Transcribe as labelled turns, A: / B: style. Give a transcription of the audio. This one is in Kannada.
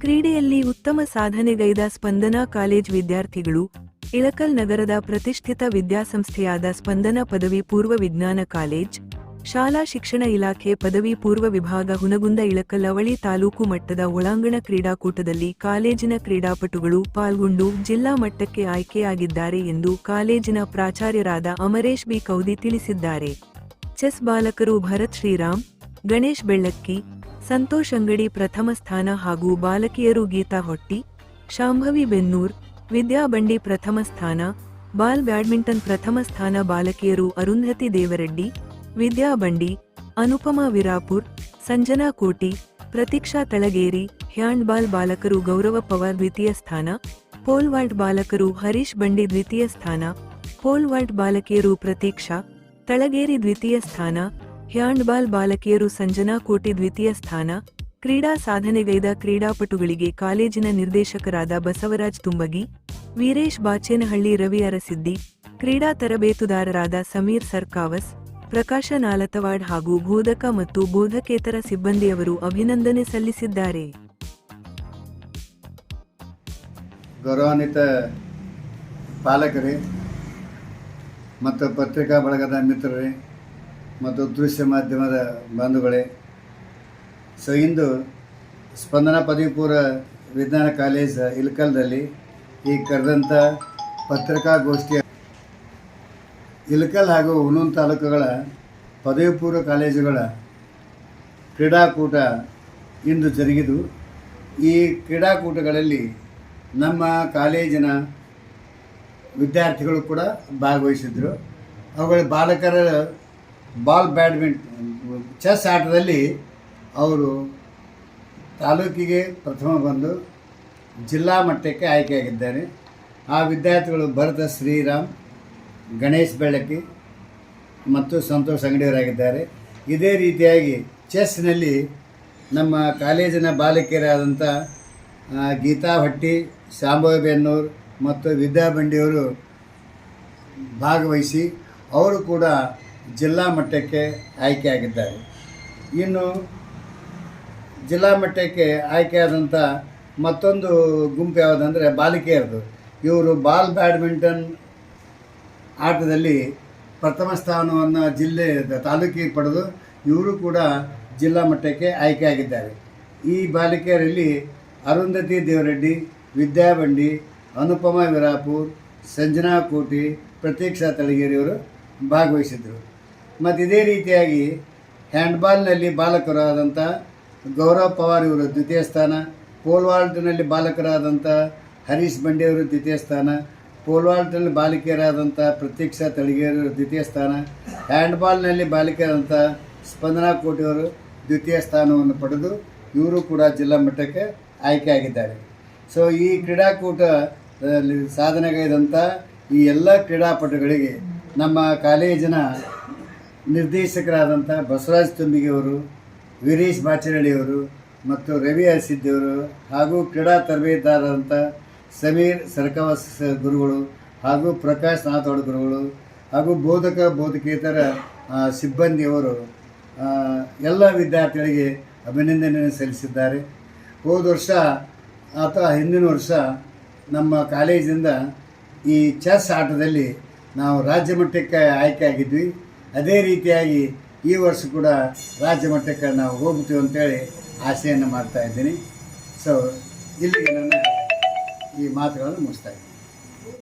A: ಕ್ರೀಡೆಯಲ್ಲಿ ಉತ್ತಮ ಸಾಧನೆಗೈದ ಸ್ಪಂದನಾ ಕಾಲೇಜ್ ವಿದ್ಯಾರ್ಥಿಗಳು, ಇಳಕಲ್ ನಗರದ ಪ್ರತಿಷ್ಠಿತ ವಿದ್ಯಾಸಂಸ್ಥೆಯಾದ ಸ್ಪಂದನ ಪದವಿ ಪೂರ್ವ ವಿಜ್ಞಾನ ಕಾಲೇಜ್, ಶಾಲಾ ಶಿಕ್ಷಣ ಇಲಾಖೆ ಪದವಿ ಪೂರ್ವ ವಿಭಾಗ ಹುನಗುಂದ ಇಳಕಲ್ ಅವಳಿ ತಾಲೂಕು ಮಟ್ಟದ ಒಳಾಂಗಣ ಕ್ರೀಡಾಕೂಟದಲ್ಲಿ ಕಾಲೇಜಿನ ಕ್ರೀಡಾಪಟುಗಳು ಪಾಲ್ಗೊಂಡು ಜಿಲ್ಲಾ ಮಟ್ಟಕ್ಕೆ ಆಯ್ಕೆಯಾಗಿದ್ದಾರೆ ಎಂದು ಕಾಲೇಜಿನ ಪ್ರಾಚಾರ್ಯರಾದ ಅಮರೇಶ್ ಬಿ ಕೌದಿ ತಿಳಿಸಿದ್ದಾರೆ. ಚೆಸ್ ಬಾಲಕರು ಭರತ್ ಶ್ರೀರಾಮ್, ಗಣೇಶ್ ಬೆಳ್ಳಕ್ಕಿ ಸಂತೋಷ್ ಅಂಗಡಿ ಪ್ರಥಮ ಸ್ಥಾನ ಹಾಗೂ ಬಾಲಕಿಯರು ಗೀತಾ ಹೊಟ್ಟಿ, ಶಾಂಭವಿ ಬೆನ್ನೂರ್, ವಿದ್ಯಾ ಬಂಡಿ ಪ್ರಥಮ ಸ್ಥಾನ, ಬಾಲ್ ಬ್ಯಾಡ್ಮಿಂಟನ್ ಪ್ರಥಮ ಸ್ಥಾನ ಬಾಲಕಿಯರು ಅರುಂಧತಿ ದೇವರೆಡ್ಡಿ, ವಿದ್ಯಾ ಬಂಡಿ, ಅನುಪಮಾ ವಿರಾಪುರ್, ಸಂಜನಾ ಕೋಟಿ, ಪ್ರತೀಕ್ಷಾ ತಳಗೇರಿ, ಹ್ಯಾಂಡ್ಬಾಲ್ ಬಾಲಕರು ಗೌರವ ಪವಾರ್ ದ್ವಿತೀಯ ಸ್ಥಾನ ಪೋಲ್ ವಾಲ್ಟ್ ಬಾಲಕರು ಹರೀಶ್ ಬಂಡಿ ದ್ವಿತೀಯ ಸ್ಥಾನ ಪೋಲ್ ವಾಲ್ಟ್ ಬಾಲಕಿಯರು ಪ್ರತೀಕ್ಷಾ, ತಳಗೇರಿ ದ್ವಿತೀಯ ಸ್ಥಾನ ಹ್ಯಾಂಡ್ಬಾಲ್ ಬಾಲಕಿಯರು ಸಂಜನಾ ಕೋಟಿ ದ್ವಿತೀಯ ಸ್ಥಾನ, ಕ್ರೀಡಾ ಸಾಧನೆಗೈದ ಕ್ರೀಡಾಪಟುಗಳಿಗೆ ಕಾಲೇಜಿನ ನಿರ್ದೇಶಕರಾದ ಬಸವರಾಜ್ ತುಂಬಗಿ, ವೀರೇಶ್ ಬಾಚೇನಹಳ್ಳಿ ರವಿ ಅರಸಿದ್ದಿ, ಕ್ರೀಡಾ ತರಬೇತುದಾರರಾದ ಸಮೀರ್ ಸರ್ಕಾವಸ್, ಪ್ರಕಾಶ ನಾಲತವಾಡ್ ಹಾಗೂ ಬೋಧಕ ಮತ್ತು ಬೋಧಕೇತರ ಸಿಬ್ಬಂದಿಯವರು ಅಭಿನಂದನೆ ಸಲ್ಲಿಸಿದ್ದಾರೆ.
B: ಗೌರವಾನ್ವಿತ ಪಾಲಕರೇ ಮತ್ತು ಪತ್ರಿಕಾ ಬಳಗದ ಮಿತ್ರರೇ ಮತ್ತು ದೃಶ್ಯ ಮಾಧ್ಯಮದ ಬಂಧುಗಳೇ. ಸೊ ಇಂದು ಸ್ಪಂದನ ಪದವಿ ಪೂರ್ವ ವಿಜ್ಞಾನ ಕಾಲೇಜ್ ಇಲ್ಕಲ್ದಲ್ಲಿ ಈ ಕರೆದಂಥ ಪತ್ರಿಕಾಗೋಷ್ಠಿಯ ಇಲ್ಕಲ್ ಹಾಗೂ ಹುನೂನ್ ತಾಲೂಕುಗಳ ಪದವಿ ಪೂರ್ವ ಕಾಲೇಜುಗಳ ಕ್ರೀಡಾಕೂಟ ಇಂದು ಜರುಗಿದು. ಈ ಕ್ರೀಡಾಕೂಟಗಳಲ್ಲಿ ನಮ್ಮ ಕಾಲೇಜಿನ ವಿದ್ಯಾರ್ಥಿಗಳು ಕೂಡ ಭಾಗವಹಿಸಿದರು. ಅವುಗಳ ಬಾಲಕರ ಬಾಲ್ ಬ್ಯಾಡ್ಮಿಂಟನ್ ಚೆಸ್ ಆಟದಲ್ಲಿ ಅವರು ತಾಲೂಕಿಗೆ ಪ್ರಥಮ ಬಂದು ಜಿಲ್ಲಾ ಮಟ್ಟಕ್ಕೆ ಆಯ್ಕೆಯಾಗಿದ್ದಾರೆ. ಆ ವಿದ್ಯಾರ್ಥಿಗಳು ಭರತ, ಶ್ರೀರಾಮ್, ಗಣೇಶ್ ಬೆಳಕಿ ಮತ್ತು ಸಂತೋಷ್ ಅಂಗಡಿಯವರಾಗಿದ್ದಾರೆ. ಇದೇ ರೀತಿಯಾಗಿ ಚೆಸ್ನಲ್ಲಿ ನಮ್ಮ ಕಾಲೇಜಿನ ಬಾಲಕಿಯರಾದಂಥ ಗೀತಾ ಭಟ್ಟಿ, ಶಾಂಭವಿ ಬೆನ್ನೂರು ಮತ್ತು ವಿದ್ಯಾಬಂಡಿಯವರು ಭಾಗವಹಿಸಿ ಅವರು ಕೂಡ ಜಿಲ್ಲಾ ಮಟ್ಟಕ್ಕೆ ಆಯ್ಕೆಯಾಗಿದ್ದಾರೆ ಇನ್ನು ಜಿಲ್ಲಾ ಮಟ್ಟಕ್ಕೆ ಆಯ್ಕೆಯಾದಂಥ ಮತ್ತೊಂದು ಗುಂಪು ಯಾವುದಂದರೆ ಬಾಲಿಕೆಯರದು ಇವರು ಬಾಲ್ ಬ್ಯಾಡ್ಮಿಂಟನ್ ಆಟದಲ್ಲಿ ಪ್ರಥಮ ಸ್ಥಾನವನ್ನು ಜಿಲ್ಲೆ ತಾಲೂಕಿಗೆ ಪಡೆದು ಇವರು ಕೂಡ ಜಿಲ್ಲಾ ಮಟ್ಟಕ್ಕೆ ಆಯ್ಕೆಯಾಗಿದ್ದಾರೆ ಈ ಬಾಲಿಕೆಯರಲ್ಲಿ ಅರುಂಧತಿ ದೇವರೆಡ್ಡಿ, ವಿದ್ಯಾಬಂಡಿ, ಅನುಪಮ ವಿರಾಪುರ್, ಸಂಜನಾ ಕೋಟಿ, ಪ್ರತೀಕ್ಷಾ ತಳಗೇರಿಯವರು ಭಾಗವಹಿಸಿದರು. ಮತ್ತು ಇದೇ ರೀತಿಯಾಗಿ ಹ್ಯಾಂಡ್ಬಾಲ್ನಲ್ಲಿ ಬಾಲಕರಾದಂಥ ಗೌರವ್ ಪವಾರ್ ಇವರು ದ್ವಿತೀಯ ಸ್ಥಾನ, ಪೋಲ್ವಾಲ್ಟ್ನಲ್ಲಿ ಬಾಲಕರಾದಂಥ ಹರೀಶ್ ಬಂಡೆಯವರು ದ್ವಿತೀಯ ಸ್ಥಾನ, ಪೋಲ್ವಾಲ್ಟ್ನಲ್ಲಿ ಬಾಲಕಿಯರಾದಂಥ ಪ್ರತೀಕ್ಷಾ ತಳಿಗೆಯವರು ದ್ವಿತೀಯ ಸ್ಥಾನ, ಹ್ಯಾಂಡ್ಬಾಲ್ನಲ್ಲಿ ಬಾಲಕಿಯರಾದಂಥ ಸ್ಪಂದನಾ ಕೋಟಿಯವರು ದ್ವಿತೀಯ ಸ್ಥಾನವನ್ನು ಪಡೆದು ಇವರು ಕೂಡ ಜಿಲ್ಲಾ ಮಟ್ಟಕ್ಕೆ ಆಯ್ಕೆಯಾಗಿದ್ದಾರೆ ಸೊ ಈ ಕ್ರೀಡಾಕೂಟ ಸಾಧನೆಗೈದಂಥ ಈ ಎಲ್ಲ ಕ್ರೀಡಾಪಟುಗಳಿಗೆ ನಮ್ಮ ಕಾಲೇಜಿನ ನಿರ್ದೇಶಕರಾದಂಥ ಬಸವರಾಜ್ ತುಂಬಿಗೆಯವರು ವೀರೇಶ್ ಬಾಚನಳ್ಳಿಯವರು ಮತ್ತು ರವಿ ಅರಸಿದ್ದವರು ಹಾಗೂ ಕ್ರೀಡಾ ತರಬೇತುದಾರರಂಥ ಸಮೀರ್ ಸರ್ಕವಸ್ ಗುರುಗಳು ಹಾಗೂ ಪ್ರಕಾಶ್ ನಾಥೋಡ್ ಗುರುಗಳು ಹಾಗೂ ಬೋಧಕ ಬೋಧಕೇತರ ಸಿಬ್ಬಂದಿಯವರು ಎಲ್ಲ ವಿದ್ಯಾರ್ಥಿಗಳಿಗೆ ಅಭಿನಂದನೆ ಸಲ್ಲಿಸಿದ್ದಾರೆ. ಹೋದ ವರ್ಷ ಅಥವಾ ಹಿಂದಿನ ವರ್ಷ ನಮ್ಮ ಕಾಲೇಜಿಂದ ಈ ಚೆಸ್ ಆಟದಲ್ಲಿ ನಾವು ರಾಜ್ಯ ಮಟ್ಟಕ್ಕೆ ಆಯ್ಕೆ ಆಗಿದ್ವಿ. ಅದೇ ರೀತಿಯಾಗಿ ಈ ವರ್ಷ ಕೂಡ ರಾಜ್ಯ ಮಟ್ಟಕ್ಕೆ ನಾವು ಹೋಗ್ತೀವಿ ಅಂತೇಳಿ ಆಸೆಯನ್ನು ಮಾಡ್ತಾ ಇದ್ದೀನಿ. ಸೊ ಇಲ್ಲಿಗೆ ನನ್ನ ಈ ಮಾತುಗಳನ್ನು ಮುಗಿಸ್ತಾ ಇದ್ದೀನಿ.